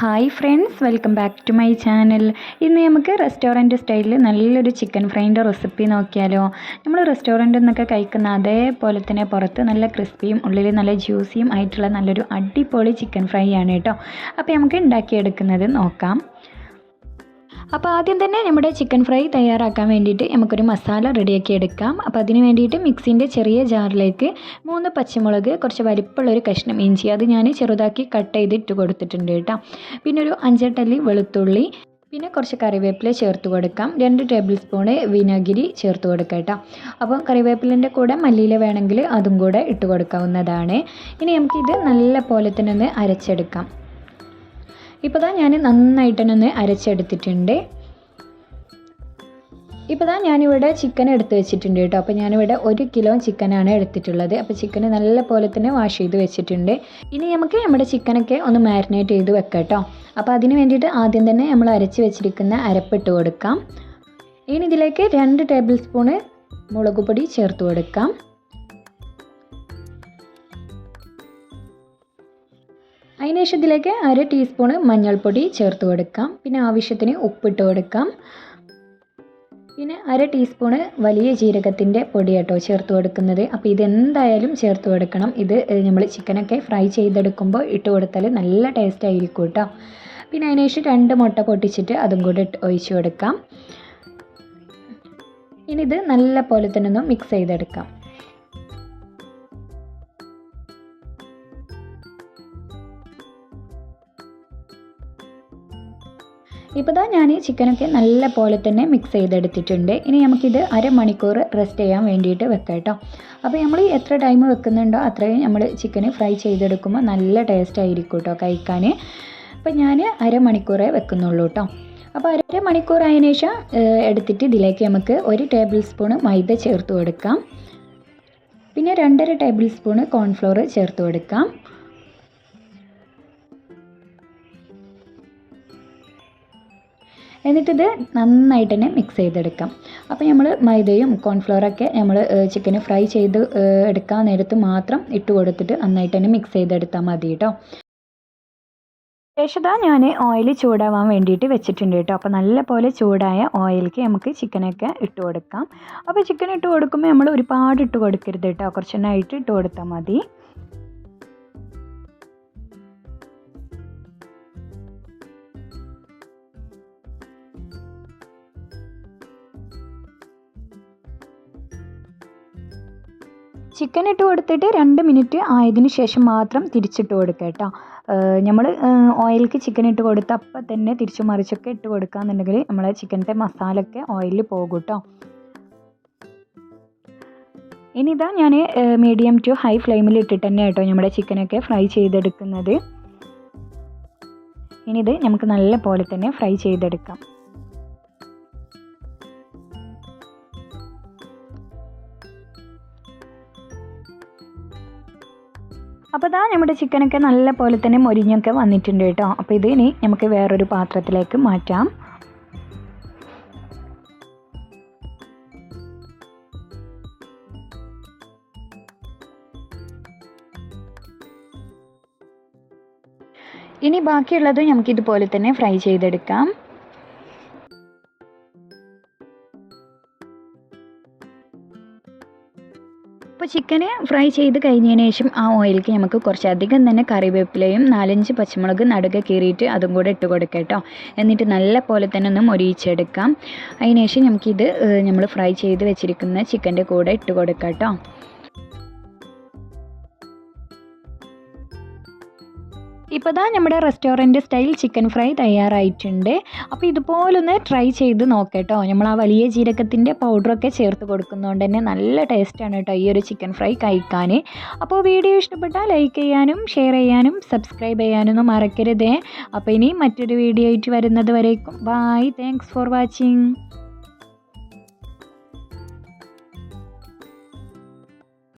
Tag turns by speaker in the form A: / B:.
A: Hi friends welcome back to my channel ഇന്ന് നമുക്ക് restaurant സ്റ്റൈലിൽ നല്ലൊരു ചിക്കൻ ഫ്രൈന്റെ റെസിപ്പി നോക്കിയാലോ. നമ്മൾ റെസ്റ്റോറന്റിൽ നിന്നൊക്കെ കഴിക്കുന്ന അതേപോലെ തന്നെ പുറത്ത് നല്ല ക്രിസ്പിയും ഉള്ളിൽ നല്ല ജ്യൂസിയും ആയിട്ടുള്ള നല്ലൊരു അടിപൊളി ചിക്കൻ ഫ്രൈ ആണ് കേട്ടോ. അപ്പോൾ നമുക്ക് ഉണ്ടാക്കിയെടുക്കുന്നത് നോക്കാം. അപ്പോൾ ആദ്യം തന്നെ നമ്മുടെ ചിക്കൻ ഫ്രൈ തയ്യാറാക്കാൻ വേണ്ടിയിട്ട് നമുക്കൊരു മസാല റെഡിയാക്കി എടുക്കാം. അപ്പോൾ അതിന് വേണ്ടിയിട്ട് മിക്സിന്റെ ചെറിയ ജാറിലേക്ക് മൂന്ന് പച്ചമുളക് കുറച്ച് വലിപ്പമുള്ളൊരു കഷ്ണം ഇഞ്ചി അത് ഞാൻ ചെറുതാക്കി കട്ട് ചെയ്ത് ഇട്ട് കൊടുത്തിട്ടുണ്ട് കേട്ടോ. പിന്നെ ഒരു അഞ്ചെട്ടല്ലി വെളുത്തുള്ളി പിന്നെ കുറച്ച് കറിവേപ്പില ചേർത്ത് കൊടുക്കാം. രണ്ട് ടേബിൾ സ്പൂണ് വിനാഗിരി ചേർത്ത് കൊടുക്കാം കേട്ടോ. അപ്പോൾ കറിവേപ്പിലിന്റെ കൂടെ മല്ലിയില വേണമെങ്കിൽ അതും കൂടെ ഇട്ട് കൊടുക്കാവുന്നതാണ്. ഇനി നമുക്കിത് നല്ല പോലെ തന്നെ ഒന്ന് അരച്ചെടുക്കാം. ഇപ്പോൾ താ ഞാൻ നന്നായിട്ട് തന്നെ ഒന്ന് അരച്ചെടുത്തിട്ടുണ്ട്. ഇപ്പോൾ താ ഞാനിവിടെ ചിക്കൻ എടുത്ത് വെച്ചിട്ടുണ്ട് കേട്ടോ. അപ്പോൾ ഞാനിവിടെ ഒരു കിലോ ചിക്കനാണ് എടുത്തിട്ടുള്ളത്. അപ്പോൾ ചിക്കൻ നല്ല പോലെ തന്നെ വാഷ് ചെയ്ത് വെച്ചിട്ടുണ്ട്. ഇനി നമുക്ക് നമ്മുടെ ചിക്കനൊക്കെ ഒന്ന് മാരിനേറ്റ് ചെയ്ത് വെക്കാം കേട്ടോ. അപ്പോൾ അതിന് വേണ്ടിയിട്ട് ആദ്യം തന്നെ നമ്മൾ അരച്ച് വെച്ചിരിക്കുന്ന അരപ്പിട്ട് കൊടുക്കാം. ഇനി ഇതിലേക്ക് രണ്ട് ടേബിൾ സ്പൂണ് മുളക് പൊടി ചേർത്ത് കൊടുക്കാം. അതിനുശേഷം ഇതിലേക്ക് അര ടീസ്പൂണ് മഞ്ഞൾപ്പൊടി ചേർത്ത് കൊടുക്കാം. പിന്നെ ആവശ്യത്തിന് ഉപ്പിട്ട് കൊടുക്കാം. പിന്നെ അര ടീസ്പൂണ് വലിയ ജീരകത്തിന്റെ പൊടി കേട്ടോ ചേർത്ത് കൊടുക്കുന്നത്. അപ്പോൾ ഇതെന്തായാലും ചേർത്ത് കൊടുക്കണം. ഇത് നമ്മൾ ചിക്കനൊക്കെ ഫ്രൈ ചെയ്തെടുക്കുമ്പോൾ ഇട്ട് കൊടുത്താൽ നല്ല ടേസ്റ്റ് ആയിരിക്കും കേട്ടോ പിന്നെ അതിനുശേഷം രണ്ട് മുട്ട പൊട്ടിച്ചിട്ട് അതും കൂടെ ഒഴിച്ച് കൊടുക്കാം. ഇനി ഇത് നല്ല പോലെ തന്നെ ഒന്ന് മിക്സ് ചെയ്തെടുക്കാം. ഇപ്പോൾ ഇതാ ഞാൻ ചിക്കനൊക്കെ നല്ല പോലെ തന്നെ മിക്സ് ചെയ്തെടുത്തിട്ടുണ്ട്. ഇനി നമുക്കിത് അരമണിക്കൂർ റെസ്റ്റ് ചെയ്യാൻ വേണ്ടിയിട്ട് വെക്കാം കേട്ടോ അപ്പോൾ നമ്മൾ എത്ര ടൈം വെക്കുന്നുണ്ടോ അത്രയും നമ്മൾ ചിക്കൻ ഫ്രൈ ചെയ്തെടുക്കുമ്പോൾ നല്ല ടേസ്റ്റ് ആയിരിക്കും കേട്ടോ കഴിക്കാൻ അപ്പോൾ ഞാൻ അരമണിക്കൂറേ വെക്കുന്നുള്ളൂ കേട്ടോ അപ്പോൾ അരമണിക്കൂർ ആയതിനു ശേഷം എടുത്തിട്ട് ഇതിലേക്ക് നമുക്ക് ഒരു ടേബിൾ സ്പൂൺ മൈദ ചേർത്ത് കൊടുക്കാം. പിന്നെ രണ്ടര ടേബിൾ സ്പൂൺ കോൺഫ്ലോർ ചേർത്ത് കൊടുക്കാം. എന്നിട്ടിത് നന്നായിട്ട് തന്നെ മിക്സ് ചെയ്തെടുക്കാം. അപ്പോൾ നമ്മൾ മൈദയും കോൺഫ്ലവറൊക്കെ നമ്മൾ ചിക്കന് ഫ്രൈ ചെയ്ത് എടുക്കാൻ നേരത്ത് മാത്രം ഇട്ട് കൊടുത്തിട്ട് നന്നായിട്ട് തന്നെ മിക്സ് ചെയ്തെടുത്താൽ മതി കേട്ടോ ശേഷതാ ഞാൻ ഓയിൽ ചൂടാവാൻ വേണ്ടിയിട്ട് വെച്ചിട്ടുണ്ട് കേട്ടോ അപ്പോൾ നല്ല പോലെ ചൂടായ ഓയിലേക്ക് നമുക്ക് ചിക്കനൊക്കെ ഇട്ട് കൊടുക്കാം. അപ്പോൾ ചിക്കൻ ഇട്ട് കൊടുക്കുമ്പോൾ നമ്മൾ ഒരുപാട് ഇട്ട് കൊടുക്കരുത് കേട്ടോ കുറച്ചെണ്ണമായിട്ട് ഇട്ട് കൊടുത്താൽ മതി. ചിക്കൻ ഇട്ട് കൊടുത്തിട്ട് രണ്ട് മിനിറ്റ് ആയതിന് ശേഷം മാത്രം തിരിച്ചിട്ട് കൊടുക്കുക കേട്ടോ. നമ്മൾ ഓയിലേക്ക് ചിക്കൻ ഇട്ട് കൊടുത്ത് അപ്പം തന്നെ തിരിച്ചു മറിച്ചൊക്കെ ഇട്ട് കൊടുക്കുകയെന്നുണ്ടെങ്കിൽ നമ്മളെ ചിക്കന്റെ മസാലയൊക്കെ ഓയിലിൽ പോകും കേട്ടോ. ഇനി ഇതാ ഞാൻ മീഡിയം ടു ഹൈ ഫ്ലെയിമിൽ ഇട്ടിട്ട് തന്നെ കേട്ടോ നമ്മുടെ ചിക്കനൊക്കെ ഫ്രൈ ചെയ്തെടുക്കുന്നത്. ഇനി ഇത് നമുക്ക് നല്ല പോലെ തന്നെ ഫ്രൈ ചെയ്തെടുക്കാം. അപ്പോൾ ഇതാ നമ്മുടെ ചിക്കനൊക്കെ നല്ല പോലെ തന്നെ മൊരിഞ്ഞൊക്കെ വന്നിട്ടുണ്ട് കേട്ടോ. അപ്പോൾ ഇത് ഇനി നമുക്ക് വേറൊരു പാത്രത്തിലേക്ക് മാറ്റാം. ഇനി ബാക്കിയുള്ളത് നമുക്കിതുപോലെ തന്നെ ഫ്രൈ ചെയ്തെടുക്കാം. അപ്പോൾ ചിക്കന് ഫ്രൈ ചെയ്ത് കഴിഞ്ഞതിന് ശേഷം ആ ഓയിലേക്ക് നമുക്ക് കുറച്ചധികം തന്നെ കറിവേപ്പിലയും നാലഞ്ച് പച്ചമുളക് നടുക കീറിയിട്ട് അതും കൂടെ ഇട്ട് കൊടുക്കാം കേട്ടോ എന്നിട്ട് നല്ല പോലെ തന്നെ ഒന്ന് മൊരിയിച്ചെടുക്കാം. അതിന് ശേഷം നമുക്കിത് നമ്മൾ ഫ്രൈ ചെയ്ത് വെച്ചിരിക്കുന്ന ചിക്കന്റെ കൂടെ ഇട്ട് കൊടുക്കാം കേട്ടോ ഇപ്പോൾ ദാ നമ്മുടെ റെസ്റ്റോറന്റ് സ്റ്റൈൽ ചിക്കൻ ഫ്രൈ തയ്യാറായിട്ടുണ്ട്. അപ്പോൾ ഇതുപോലൊന്ന് ട്രൈ ചെയ്ത് നോക്കട്ടോ. നമ്മൾ ആ വലിയ ജീരകത്തിന്റെ പൗഡറൊക്കെ ചേർത്ത് കൊടുക്കുന്നതുകൊണ്ട് തന്നെ നല്ല ടേസ്റ്റാണ് കേട്ടോ ഈ ഒരു ചിക്കൻ ഫ്രൈ കഴിക്കാൻ അപ്പോൾ വീഡിയോ ഇഷ്ടപ്പെട്ടാൽ ലൈക്ക് ചെയ്യാനും ഷെയർ ചെയ്യാനും സബ്സ്ക്രൈബ് ചെയ്യാനൊന്നും മറക്കരുതേ. അപ്പോൾ ഇനി മറ്റൊരു വീഡിയോ ആയിട്ട് വരുന്നത് വരേക്കും. Bye thanks for watching.